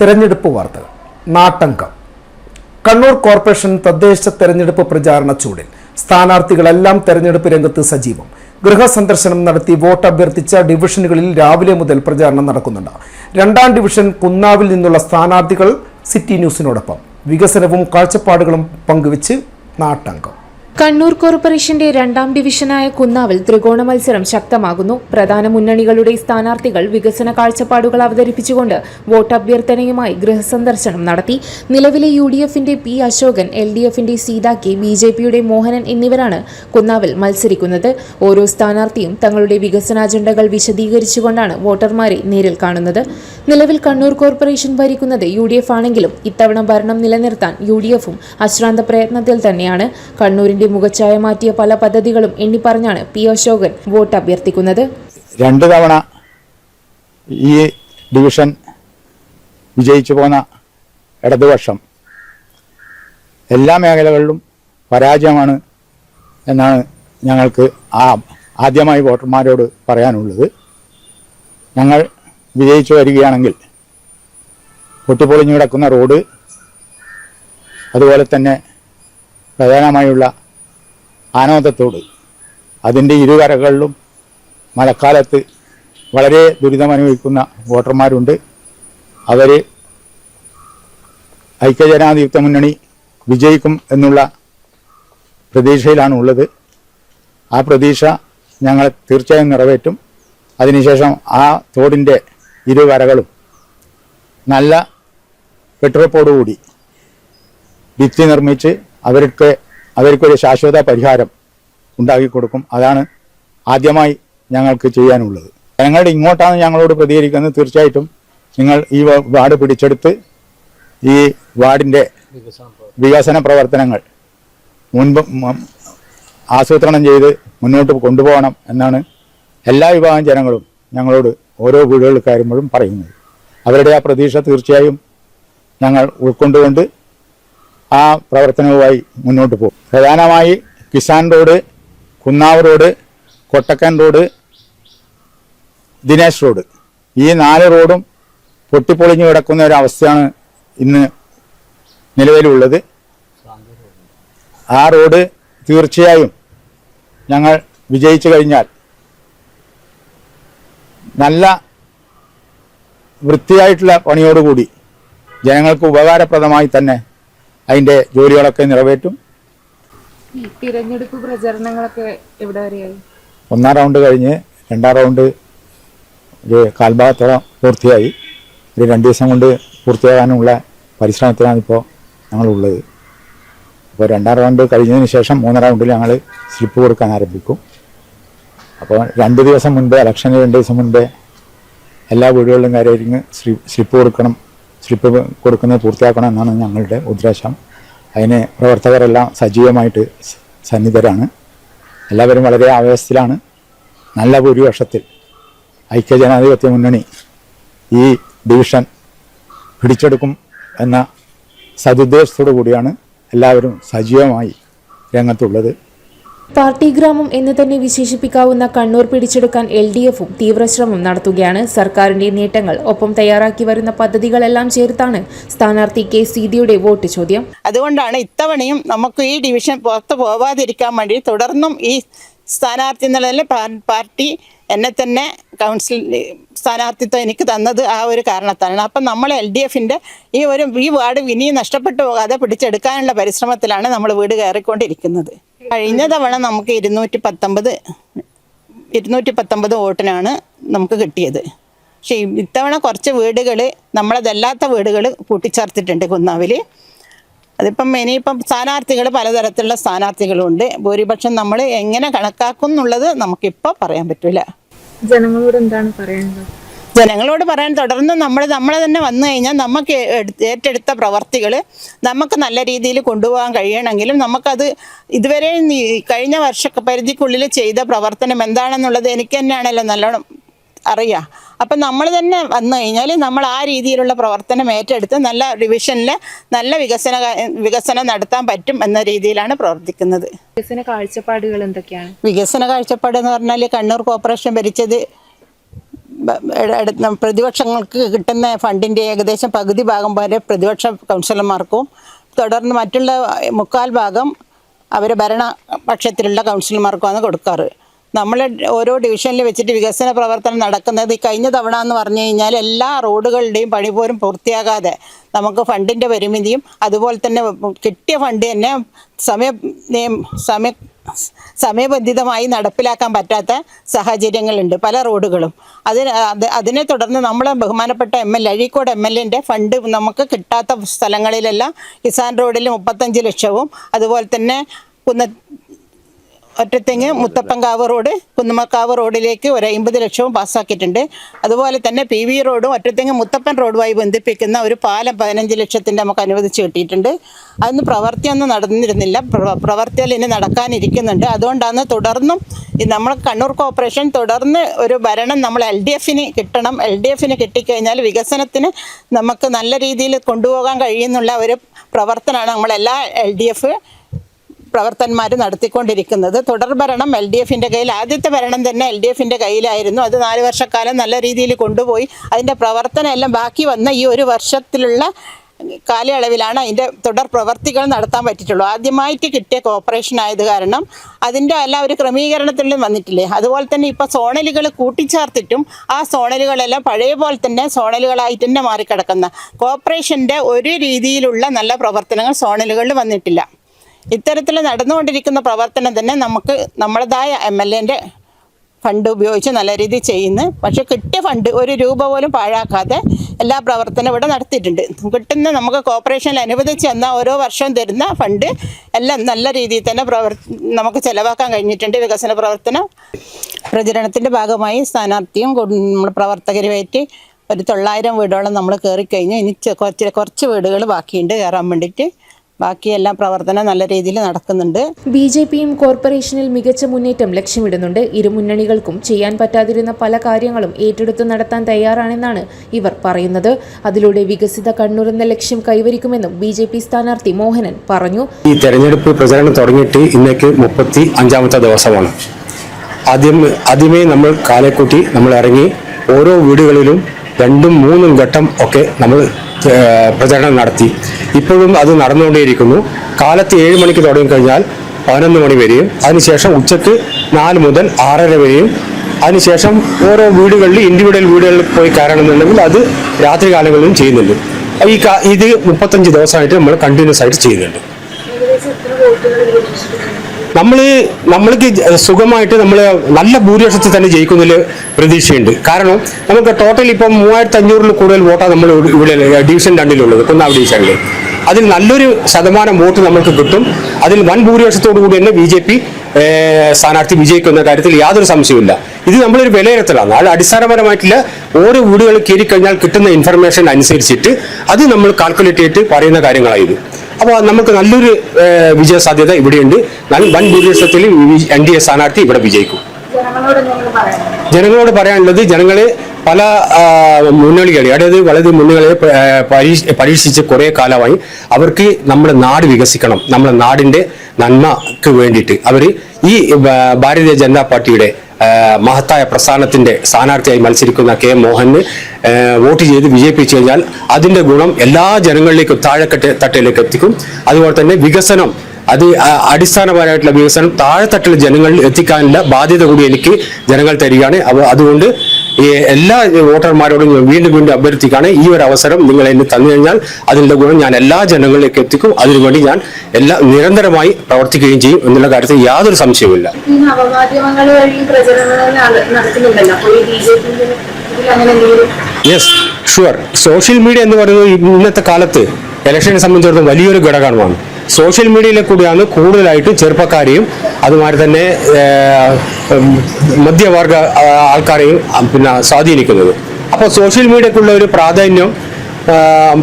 തെരഞ്ഞെടുപ്പ് വാർത്തകൾ നാട്ടങ്കം കണ്ണൂർ കോർപ്പറേഷൻ തദ്ദേശ തെരഞ്ഞെടുപ്പ് പ്രചാരണ ചൂടിൽ. സ്ഥാനാർത്ഥികളെല്ലാം തെരഞ്ഞെടുപ്പ് രംഗത്ത് സജീവം. ഗൃഹസന്ദർശനം നടത്തി വോട്ട് അഭ്യർത്ഥിച്ച ഡിവിഷനുകളിൽ രാവിലെ മുതൽ പ്രചാരണം നടക്കുന്നുണ്ട്. രണ്ടാം ഡിവിഷൻ കുന്നാവിൽ നിന്നുള്ള സ്ഥാനാർത്ഥികൾ സിറ്റി ന്യൂസിനോടൊപ്പം. വികസനവും കാഴ്ചപ്പാടുകളും പങ്കുവച്ച് നാട്ടങ്കം കണ്ണൂർ കോർപ്പറേഷന്റെ രണ്ടാം ഡിവിഷനായ കുന്നാവിൽ ത്രികോണ മത്സരം ശക്തമാകുന്നു. പ്രധാന മുന്നണികളുടെ സ്ഥാനാർത്ഥികൾ വികസന കാഴ്ചപ്പാടുകൾ അവതരിപ്പിച്ചുകൊണ്ട് വോട്ട് അഭ്യർത്ഥനയുമായി ഗൃഹസന്ദർശനം നടത്തി. നിലവിലെ യു ഡി എഫിന്റെ പി അശോകൻ എൽ ഡി എഫിന്റെ സീത കെ ബി ജെ പിയുടെ മോഹനൻ എന്നിവരാണ് കുന്നാവിൽ മത്സരിക്കുന്നത്. ഓരോ സ്ഥാനാർത്ഥിയും തങ്ങളുടെ വികസന അജണ്ടകൾ വിശദീകരിച്ചുകൊണ്ടാണ് വോട്ടർമാരെ നേരിൽ കാണുന്നത്. നിലവിൽ കണ്ണൂർ കോർപ്പറേഷൻ ഭരിക്കുന്നത് യു ഡി എഫ് ആണെങ്കിലും ഇത്തവണ ഭരണം നിലനിർത്താൻ യു ഡി എഫും അശ്രാന്ത പ്രയത്നത്തിൽ തന്നെയാണ്. കണ്ണൂരിന്റെ മുഖച്ഛായ മാറ്റിയ പല പദ്ധതികളും എണ്ണിപ്പറഞ്ഞാണ് പി അശോകൻ വോട്ട് അഭ്യർത്ഥിക്കുന്നത്. രണ്ട് തവണ ഈ ഡിവിഷൻ വിജയിച്ചു പോന്ന ഇടതുപക്ഷം എല്ലാ മേഖലകളിലും പരാജയമാണ് എന്നാണ് ഞങ്ങൾക്ക് ആ ആദ്യമായി വോട്ടർമാരോട് പറയാനുള്ളത്. ഞങ്ങൾ വിജയിച്ചു വരികയാണെങ്കിൽ പൊട്ടിപ്പൊളിഞ്ഞു കിടക്കുന്ന റോഡ് അതുപോലെ തന്നെ പ്രധാനമായുള്ള ആനന്ദത്തോട്. അതിന്റെ ഇരുകരകളിലും മഴക്കാലത്ത് വളരെ ദുരിതമനുഭവിക്കുന്ന വോട്ടർമാരുണ്ട്. അവർ ഐക്യജനാധിപത്യ മുന്നണി വിജയിക്കും എന്നുള്ള പ്രതീക്ഷയിലാണ് ഉള്ളത് ആ പ്രതീക്ഷ ഞങ്ങൾ തീർച്ചയായും നിറവേറ്റും. അതിനുശേഷം ആ തോടിന്റെ ഇരുവരകളും നല്ല കെട്ടുറപ്പോടുകൂടി ഭിത്തി നിർമ്മിച്ച് അവർക്ക് അവർക്കൊരു ശാശ്വത പരിഹാരം ഉണ്ടാക്കി കൊടുക്കും. അതാണ് ആദ്യമായി ഞങ്ങൾക്ക് ചെയ്യാനുള്ളത്. ജനങ്ങളുടെ ഇങ്ങോട്ടാണ് ഞങ്ങളോട് പ്രതികരിക്കുന്നത്. തീർച്ചയായിട്ടും നിങ്ങൾ ഈ വാർഡ് പിടിച്ചെടുത്ത് ഈ വാർഡിന്റെ വികസന പ്രവർത്തനങ്ങൾ മുൻപ് ആസൂത്രണം ചെയ്ത് മുന്നോട്ട് കൊണ്ടുപോകണം എന്നാണ് എല്ലാ വിഭാഗം ജനങ്ങളും ഞങ്ങളോട് ഓരോ വീടുകളിൽ കയറുമ്പോഴും പറയുന്നത്. അവരുടെ ആ പ്രതീക്ഷ തീർച്ചയായും ഞങ്ങൾ ഉൾക്കൊണ്ടുകൊണ്ട് ആ പ്രവർത്തനവുമായി മുന്നോട്ട് പോകും. പ്രധാനമായി Kisan road Kunnav road Kottakkan road Dinesh road. ഈ നാല് റോഡും പൊട്ടിപ്പൊളിഞ്ഞു കിടക്കുന്ന ഒരു അവസ്ഥയാണ് ഇന്ന് നിലവിലുള്ളത്. ആ റോഡ് തീർച്ചയായും ഞങ്ങൾ വിജയിച്ചു കഴിഞ്ഞാൽ നല്ല വൃത്തിയായിട്ടുള്ള പണിയോടുകൂടി ജനങ്ങൾക്ക് ഉപകാരപ്രദമായി തന്നെ അതിന്റെ ജോലികളൊക്കെ നിറവേറ്റും. ഈ തിരഞ്ഞെടുപ്പ് പ്രചരണങ്ങളൊക്കെ എവിടെ വരെയായി? ഒന്നാം റൗണ്ട് കഴിഞ്ഞ് രണ്ടാം റൗണ്ട് ഒരു കാൽഭാഗത്തോളം പൂർത്തിയായി. ഒരു രണ്ട് ദിവസം കൊണ്ട് പൂർത്തിയാകാനുള്ള പരിശ്രമത്തിലാണ് ഇപ്പോൾ ഞങ്ങളുള്ളത്. അപ്പോൾ രണ്ടാം റൗണ്ട് കഴിഞ്ഞതിന് ശേഷം മൂന്നാം റൗണ്ടിൽ ഞങ്ങൾ സ്ലിപ്പ് കൊടുക്കാൻ ആരംഭിക്കും. അപ്പോൾ രണ്ട് ദിവസം മുൻപേ ഇലക്ഷന് രണ്ട് ദിവസം മുൻപേ എല്ലാ വീടുകളിലും കാര്യമായിരിക്കും സ്ലിപ്പ് കൊടുക്കണം സ്ലിപ്പ് കൊടുക്കുന്നത് പൂർത്തിയാക്കണം എന്നാണ് ഞങ്ങളുടെ ഉദ്ദേശം. അതിന് പ്രവർത്തകരെല്ലാം സജീവമായിട്ട് സന്നിധരാണ്. എല്ലാവരും വളരെ ആവേശത്തിലാണ്. നല്ല ഭൂരിപക്ഷത്തിൽ ഐക്യജനാധിപത്യ മുന്നണി ഈ ഡിവിഷൻ പിടിച്ചെടുക്കും എന്ന സതുദ്ദേശത്തോടു കൂടിയാണ് എല്ലാവരും സജീവമായി രംഗത്തുള്ളത്. പാർട്ടി ഗ്രാമം എന്ന് തന്നെ വിശേഷിപ്പിക്കാവുന്ന കണ്ണൂർ പിടിച്ചെടുക്കാൻ എൽ ഡി എഫും തീവ്രശ്രമം നടത്തുകയാണ്. സർക്കാരിന്റെ നേട്ടങ്ങൾ ഒപ്പം തയ്യാറാക്കി വരുന്ന പദ്ധതികളെല്ലാം ചേർത്താണ് സ്ഥാനാർത്ഥി കെ സീതിയുടെ വോട്ട് ചോദ്യം. അതുകൊണ്ടാണ് ഇത്തവണയും നമുക്ക് ഈ ഡിവിഷൻ പുറത്തു പോവാതിരിക്കാൻ വേണ്ടി തുടർന്നും ഈ സ്ഥാനാർത്ഥി എന്നുള്ളതിൽ പാർട്ടി എന്നെ തന്നെ കൗൺസിൽ സ്ഥാനാർത്ഥിത്വം എനിക്ക് തന്നത് ആ ഒരു കാരണത്താണ് അപ്പം നമ്മൾ എൽ ഡി എഫിന്റെ ഈ ഒരു ഈ വാർഡ് ഇനിയും നഷ്ടപ്പെട്ടു പോകാതെ പിടിച്ചെടുക്കാനുള്ള പരിശ്രമത്തിലാണ് നമ്മൾ വീട് കയറിക്കൊണ്ടിരിക്കുന്നത്. കഴിഞ്ഞ തവണ നമുക്ക് ഇരുന്നൂറ്റി പത്തൊമ്പത് ഇരുന്നൂറ്റി പത്തൊമ്പത് വോട്ടിനാണ് നമുക്ക് കിട്ടിയത്. പക്ഷേ ഇത്തവണ കുറച്ച് വീടുകൾ നമ്മളതല്ലാത്ത വീടുകൾ കൂട്ടിച്ചേർത്തിട്ടുണ്ട് കുന്നാവിൽ അതിപ്പം ഇനിയിപ്പം സ്ഥാനാർത്ഥികൾ പലതരത്തിലുള്ള സ്ഥാനാർത്ഥികളുണ്ട്. ഭൂരിപക്ഷം നമ്മൾ എങ്ങനെ കണക്കാക്കും എന്നുള്ളത് നമുക്കിപ്പോൾ പറയാൻ പറ്റില്ല ജനങ്ങളോട് എന്താണ് പറയുന്നത് ജനങ്ങളോട് പറയാൻ തുടർന്ന് നമ്മൾ നമ്മൾ തന്നെ വന്നു കഴിഞ്ഞാൽ നമുക്ക് ഏറ്റെടുത്ത പ്രവർത്തികൾ നമുക്ക് നല്ല രീതിയിൽ കൊണ്ടുപോകാൻ കഴിയണമെങ്കിലും നമുക്കത് ഇതുവരെ കഴിഞ്ഞ വർഷ പരിധിക്കുള്ളിൽ ചെയ്ത പ്രവർത്തനം എന്താണെന്നുള്ളത് എനിക്ക് തന്നെയാണല്ലോ നല്ലോണം അറിയാം. അപ്പം നമ്മൾ തന്നെ വന്നു കഴിഞ്ഞാൽ നമ്മൾ ആ രീതിയിലുള്ള പ്രവർത്തനം ഏറ്റെടുത്ത് നല്ല ഡിവിഷനിൽ നല്ല വികസന വികസനം നടത്താൻ പറ്റും എന്ന രീതിയിലാണ് പ്രവർത്തിക്കുന്നത്. വികസന കാഴ്ചപ്പാടുകൾ എന്തൊക്കെയാണ്? വികസന കാഴ്ചപ്പാട് എന്ന് പറഞ്ഞാൽ കണ്ണൂർ കോർപ്പറേഷൻ ഭരിച്ചത് പ്രതിപക്ഷങ്ങൾക്ക് കിട്ടുന്ന ഫണ്ടിന്റെ ഏകദേശം പകുതി ഭാഗം വരെ പ്രതിപക്ഷ കൗൺസിലർമാർക്കും തുടർന്ന് മറ്റുള്ള മുക്കാൽ ഭാഗം അവർ ഭരണപക്ഷത്തിലുള്ള കൗൺസിലർമാർക്കുമാണ് കൊടുക്കാറ്. നമ്മൾ ഓരോ ഡിവിഷനിൽ വെച്ചിട്ട് വികസന പ്രവർത്തനം നടക്കുന്നത് ഈ കഴിഞ്ഞ തവണ എന്ന് പറഞ്ഞു കഴിഞ്ഞാൽ എല്ലാ റോഡുകളുടെയും പണി പോലും പൂർത്തിയാകാതെ നമുക്ക് ഫണ്ടിന്റെ പരിമിതിയും അതുപോലെ തന്നെ കിട്ടിയ ഫണ്ട് തന്നെ സമയ സമയ സമയബന്ധിതമായി നടപ്പിലാക്കാൻ പറ്റാത്ത സാഹചര്യങ്ങളുണ്ട് പല റോഡുകളും. അതിന് അത് അതിനെ തുടർന്ന് നമ്മളെ ബഹുമാനപ്പെട്ട M L Azhikode M L എന്റെ ഫണ്ട് നമുക്ക് കിട്ടാത്ത സ്ഥലങ്ങളിലെല്ലാം കിസാൻ റോഡിൽ മുപ്പത്തഞ്ച് ലക്ഷവും അതുപോലെ തന്നെ കുന്ന ഒറ്റത്തെങ്ങ് മുത്തപ്പൻകാവ് റോഡ് കുന്നുമക്കാവ് റോഡിലേക്ക് ഒരു അമ്പത് ലക്ഷവും പാസ്സാക്കിയിട്ടുണ്ട്. അതുപോലെ തന്നെ പി വി റോഡും ഒറ്റത്തെങ്ങ് മുത്തപ്പൻ റോഡുമായി ബന്ധിപ്പിക്കുന്ന ഒരു പാലം പതിനഞ്ച് ലക്ഷത്തിന്റെ നമുക്ക് അനുവദിച്ച് കിട്ടിയിട്ടുണ്ട്. അതൊന്നും പ്രവൃത്തിയൊന്നും നടന്നിരുന്നില്ല. പ്രവർത്തികൾ ഇനി നടക്കാനിരിക്കുന്നുണ്ട്. അതുകൊണ്ടാണ് തുടർന്നും നമ്മൾ കണ്ണൂർ കോർപ്പറേഷൻ തുടർന്ന് ഒരു ഭരണം നമ്മൾ എൽ ഡി എഫിന് കിട്ടണം. എൽ ഡി എഫിന് കിട്ടിക്കഴിഞ്ഞാൽ വികസനത്തിന് നമുക്ക് നല്ല രീതിയിൽ കൊണ്ടുപോകാൻ കഴിയുന്നുള്ള ഒരു പ്രവർത്തനമാണ് നമ്മളെല്ലാ എൽ ഡി എഫ് പ്രവർത്തകന്മാർ നടത്തിക്കൊണ്ടിരിക്കുന്നത്. തുടർ ഭരണം എൽ ഡി എഫിന്റെ കയ്യിൽ ആദ്യത്തെ ഭരണം തന്നെ എൽ ഡി എഫിന്റെ കയ്യിലായിരുന്നു. അത് നാല് വർഷക്കാലം നല്ല രീതിയിൽ കൊണ്ടുപോയി. അതിന്റെ പ്രവർത്തനം എല്ലാം ബാക്കി വന്ന ഈ ഒരു വർഷത്തിലുള്ള കാലയളവിലാണ് അതിന്റെ തുടർ പ്രവർത്തികൾ നടത്താൻ പറ്റിയിട്ടുള്ളൂ. ആദ്യമായിട്ട് കിട്ടിയ കോപ്പറേഷൻ ആയത് കാരണം അതിന്റെ എല്ലാ ഒരു ക്രമീകരണത്തിലും വന്നിട്ടില്ലേ. അതുപോലെ തന്നെ ഇപ്പോൾ സോണലുകൾ കൂട്ടിച്ചേർത്തിട്ടും ആ സോണലുകളെല്ലാം പഴയ പോലെ തന്നെ സോണലുകളായിട്ട് തന്നെ മാറിക്കിടക്കുന്ന കോപ്പറേഷന്റെ ഒരു രീതിയിലുള്ള നല്ല പ്രവർത്തനങ്ങൾ സോണലുകളിൽ വന്നിട്ടില്ല. ഇത്തരത്തിൽ നടന്നുകൊണ്ടിരിക്കുന്ന പ്രവർത്തനം തന്നെ നമുക്ക് നമ്മളതായ എം എൽ എന്റെ ഫണ്ട് ഉപയോഗിച്ച് നല്ല രീതിയിൽ ചെയ്യുന്നു. പക്ഷെ കിട്ടിയ ഫണ്ട് ഒരു രൂപ പോലും പാഴാക്കാതെ എല്ലാ പ്രവർത്തനവും ഇവിടെ നടത്തിയിട്ടുണ്ട്. കിട്ടുന്ന നമുക്ക് കോർപ്പറേഷനിൽ അനുവദിച്ച് തന്ന ഓരോ വർഷവും തരുന്ന ഫണ്ട് എല്ലാം നല്ല രീതിയിൽ തന്നെ പ്രവർ നമുക്ക് ചിലവാക്കാൻ കഴിഞ്ഞിട്ടുണ്ട് വികസന പ്രവർത്തനം. പ്രചരണത്തിന്റെ ഭാഗമായി സ്ഥാനാർത്ഥിയും പ്രവർത്തകരുമായിട്ട് ഒരു തൊള്ളായിരം വീടോളം നമ്മൾ കയറിക്കഴിഞ്ഞു. ഇനി കുറച്ച് കുറച്ച് വീടുകൾ ബാക്കിയുണ്ട് കയറാൻ വേണ്ടിയിട്ട്. ബാക്കിയെല്ലാം പ്രവർത്തനം നല്ല രീതിയിൽ നടക്കുന്നുണ്ട്. ബി ജെ പിയും കോർപ്പറേഷനിൽ മികച്ച മുന്നേറ്റം ലക്ഷ്യമിടുന്നുണ്ട്. ഇരു മുന്നണികൾക്കും ചെയ്യാൻ പറ്റാതിരുന്ന പല കാര്യങ്ങളും ഏറ്റെടുത്ത് നടത്താൻ തയ്യാറാണെന്നാണ് ഇവർ പറയുന്നത്. അതിലൂടെ വികസിത കണ്ണൂർ എന്ന ലക്ഷ്യം കൈവരിക്കുമെന്നും ബി ജെ പി സ്ഥാനാർത്ഥി മോഹനൻ പറഞ്ഞു. ഈ തെരഞ്ഞെടുപ്പ് പ്രചരണം തുടങ്ങിയിട്ട് ഇന്നേക്ക് മുപ്പത്തി അഞ്ചാമത്തെ ദിവസമാണ്. ആദ്യം ആദ്യമേ നമ്മൾ കാലേക്കൂട്ടി നമ്മൾ ഇറങ്ങി ഓരോ വീടുകളിലും രണ്ടും മൂന്നും ഘട്ടം ഒക്കെ നമ്മൾ പ്രചരണം നടത്തി. ഇപ്പോഴും അത് നടന്നുകൊണ്ടേയിരിക്കുന്നു. കാലത്ത് ഏഴ് മണിക്ക് തുടങ്ങി കഴിഞ്ഞാൽ പതിനൊന്ന് മണി വരെയും അതിനുശേഷം ഉച്ചയ്ക്ക് നാല് മുതൽ ആറര വരെയും അതിനുശേഷം ഓരോ വീടുകളിൽ ഇൻഡിവിജ്വൽ വീടുകളിൽ പോയി കയറണമെന്നുണ്ടെങ്കിൽ അത് രാത്രി കാലങ്ങളിലും ചെയ്യുന്നുണ്ട്. ഈ ഇത് മുപ്പത്തഞ്ച് ദിവസമായിട്ട് നമ്മൾ കണ്ടിന്യൂസ് ആയിട്ട് ചെയ്യുന്നുണ്ട്. നമ്മൾ നമ്മൾക്ക് സുഖമായിട്ട് നമ്മൾ നല്ല ഭൂരിപക്ഷത്തിൽ തന്നെ ജയിക്കുന്നതിൽ പ്രതീക്ഷയുണ്ട്. കാരണം നമുക്ക് ടോട്ടൽ ഇപ്പം മൂവായിരത്തി അഞ്ഞൂറിൽ കൂടുതൽ വോട്ടാണ് നമ്മൾ ഇവിടെ ഡിവിഷൻ രണ്ടിലുള്ളത് കുന്നാവ് ഡിവിഷനിൽ അതിൽ നല്ലൊരു ശതമാനം വോട്ട് നമുക്ക് കിട്ടും. അതിൽ വൻ ഭൂരിപക്ഷത്തോടു കൂടി തന്നെ ബി ജെ പി സ്ഥാനാർത്ഥി വിജയിക്കുന്ന കാര്യത്തിൽ യാതൊരു സംശയവുമില്ല. ഇത് നമ്മളൊരു വിലയിരുത്തലാണ്. അത് അടിസ്ഥാനപരമായിട്ടുള്ള ഓരോ വീടുകൾ കയറിക്കഴിഞ്ഞാൽ കിട്ടുന്ന ഇൻഫർമേഷൻ അനുസരിച്ചിട്ട് അത് നമ്മൾ കാൽക്കുലേറ്റ് ചെയ്തിട്ട് പറയുന്ന കാര്യങ്ങളായിരുന്നു. അപ്പോൾ നമുക്ക് നല്ലൊരു വിജയ സാധ്യത ഇവിടെയുണ്ട്. വൻ ഭൂരിപക്ഷത്തിൽ എൻ ഡി എ സ്ഥാനാർത്ഥി ഇവിടെ വിജയിക്കും. ജനങ്ങളോട് പറയാനുള്ളത് ജനങ്ങളെ പല മുന്നണികളെ അതായത് വളരെ മുന്നണികളെ പരീക്ഷിച്ച് കുറേ കാലമായി അവർക്ക് നമ്മുടെ നാട് വികസിക്കണം. നമ്മുടെ നാടിന്റെ നന്മക്ക് വേണ്ടിയിട്ട് അവർ ഈ ഭാരതീയ ജനതാ പാർട്ടിയുടെ മഹത്തായ പ്രസ്ഥാനത്തിന്റെ സ്ഥാനാർത്ഥിയായി മത്സരിക്കുന്ന കെ മോഹന് വോട്ട് ചെയ്ത് വിജയിപ്പിച്ചു കഴിഞ്ഞാൽ അതിന്റെ ഗുണം എല്ലാ ജനങ്ങളിലേക്കും താഴെക്കെട്ട് തട്ടിലേക്ക് എത്തിക്കും. അതുപോലെ തന്നെ വികസനം അത് അടിസ്ഥാനപരമായിട്ടുള്ള വികസനം താഴെത്തട്ടിലെ ജനങ്ങളിൽ എത്തിക്കാനുള്ള ബാധ്യത കൂടി എനിക്ക് ജനങ്ങൾ തരികയാണ്. അപ്പോൾ അതുകൊണ്ട് എല്ലാ വോട്ടർമാരോടും വീണ്ടും വീണ്ടും അഭ്യർത്ഥിക്കുകയാണ് ഈ ഒരു അവസരം നിങ്ങൾ എന്നെ തന്നു കഴിഞ്ഞാൽ അതിന്റെ ഗുണം ഞാൻ എല്ലാ ജനങ്ങളിലേക്ക് എത്തിക്കും. അതിനുവേണ്ടി ഞാൻ എല്ലാ നിരന്തരമായി പ്രവർത്തിക്കുകയും ചെയ്യും എന്നുള്ള കാര്യത്തിൽ യാതൊരു സംശയവുമില്ല. യെസ് ഷുവർ സോഷ്യൽ മീഡിയ എന്ന് പറയുന്നത് ഇന്നത്തെ കാലത്ത് ഇലക്ഷനെ സംബന്ധിച്ചിടത്തോളം വലിയൊരു ഘടകമാണ്. സോഷ്യൽ മീഡിയയിലെ കൂടിയാണ് കൂടുതലായിട്ടും ചെറുപ്പക്കാരെയും അതുമാതിരി തന്നെ മധ്യവർഗ ആൾക്കാരെയും പിന്നെ സ്വാധീനിക്കുന്നത്. അപ്പോൾ സോഷ്യൽ മീഡിയക്കുള്ള ഒരു പ്രാധാന്യം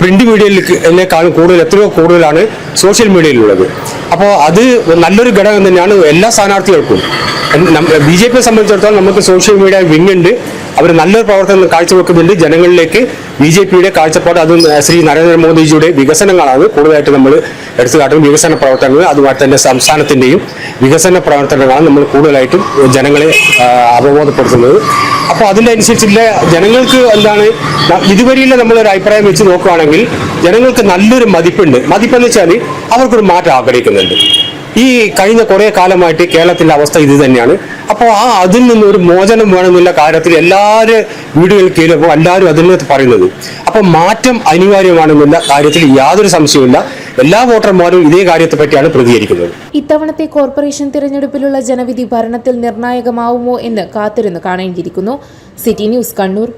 പ്രിന്റ് മീഡിയയിലേക്കാളും കൂടുതൽ എത്രയോ കൂടുതലാണ് സോഷ്യൽ മീഡിയയിലുള്ളത്. അപ്പോൾ അത് നല്ലൊരു ഘടകം തന്നെയാണ് എല്ലാ സ്ഥാനാർത്ഥികൾക്കും. ബി ജെ പിയെ സംബന്ധിച്ചിടത്തോളം നമുക്ക് സോഷ്യൽ മീഡിയ വിങ് ഉണ്ട് അവർ നല്ലൊരു പ്രവർത്തനം കാഴ്ചവെക്കുന്നുണ്ട്. ജനങ്ങളിലേക്ക് ബി ജെ പിയുടെ കാഴ്ചപ്പാട് അതും ശ്രീ നരേന്ദ്രമോദിജിയുടെ വികസനങ്ങളാണ് കൂടുതലായിട്ട് നമ്മൾ എടുത്തു കാട്ടുന്നത് വികസന പ്രവർത്തനങ്ങൾ അതുപോലെ തന്നെ സംസ്ഥാനത്തിന്റെയും വികസന പ്രവർത്തനങ്ങളാണ് നമ്മൾ കൂടുതലായിട്ടും ജനങ്ങളെ അവബോധപ്പെടുത്തുന്നത്. അപ്പോൾ അതിന്റെ അനുസരിച്ചുള്ള ജനങ്ങൾക്ക് എന്താണ് ഇതുവരെയുള്ള നമ്മളൊരു അഭിപ്രായം വെച്ച് നോക്കുകയാണെങ്കിൽ ജനങ്ങൾക്ക് നല്ലൊരു മതിപ്പുണ്ട്. മതിപ്പെന്ന് വെച്ചാൽ അവർക്കൊരു മാറ്റം ആഗ്രഹിക്കുന്നുണ്ട്. ഈ കഴിഞ്ഞ കുറേ കാലമായിട്ട് കേരളത്തിന്റെ അവസ്ഥ ഇത് തന്നെയാണ്. അപ്പോൾ ആ അതിൽ നിന്ന് ഒരു മോചനം വേണമെന്നുള്ള കാര്യത്തിൽ എല്ലാവരും വീടുകളിൽ കയറുമ്പോൾ എല്ലാവരും അതിനകത്ത് പറയുന്നത്. അപ്പോൾ മാറ്റം അനിവാര്യമാണെന്നുള്ള കാര്യത്തിൽ യാതൊരു സംശയവുമില്ല. എല്ലാ വോട്ടർമാരും ഇതേ കാര്യത്തെ പറ്റിയാണ് പ്രതികരിക്കുന്നത്. ഇത്തവണത്തെ കോർപ്പറേഷൻ തിരഞ്ഞെടുപ്പിലുള്ള ജനവിധി ഭരണത്തിൽ നിർണായകമാവുമോ എന്ന് കാത്തിരുന്ന് കാണേണ്ടിയിരിക്കുന്നു. City news Kannur.